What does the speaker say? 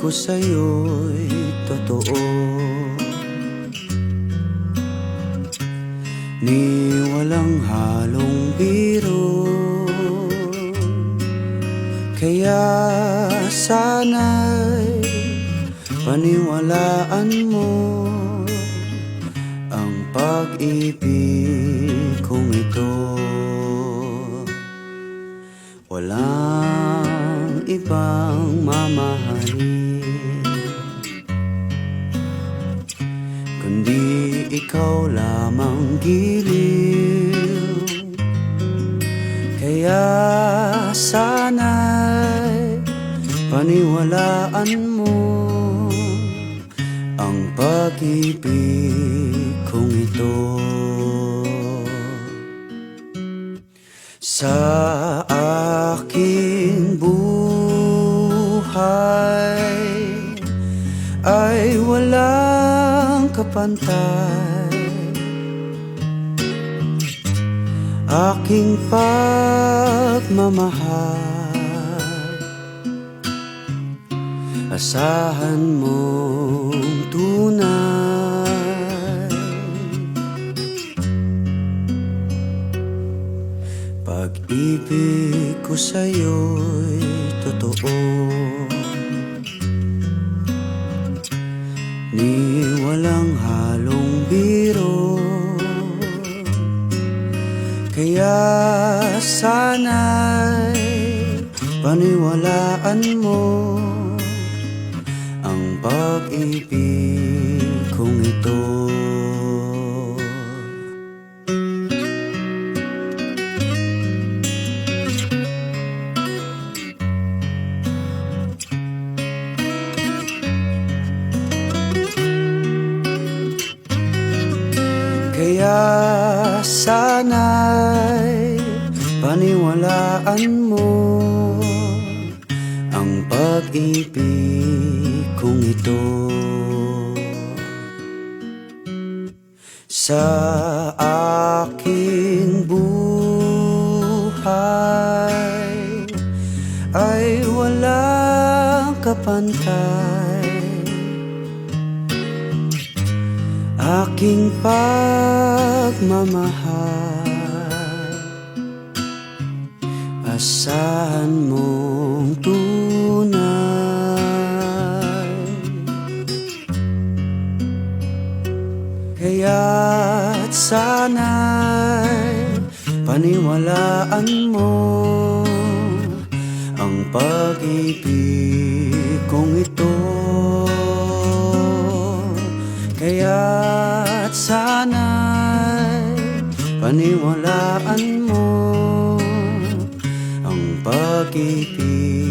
ko sa'yo'y totoo. Ni walang halong biro. Kaya sana'y paniwalaan mo Ang pag-ibig ikaw lamang giliw. Kaya sana'y paniwalaan mo Ang pag-ibig kong ito. Sa aking buhay Ay walang kapantay Aking pagmamahal. Asahan mong tunay. Pag-ibig ko sa'yo'y totoo Kaya sana'y paniwalaan mo Ang pag-ibig kong ito. Kaya sana'y paniwalaan mo Ang pag-ibig kong ito. Sa aking buhay Ay walang kapantay aking pagmamahal. Asahan mong tunay. Kaya't sana'y paniwalaan mo Ang pag-ibig kong ito paniwalaan mo ang pag-ibig.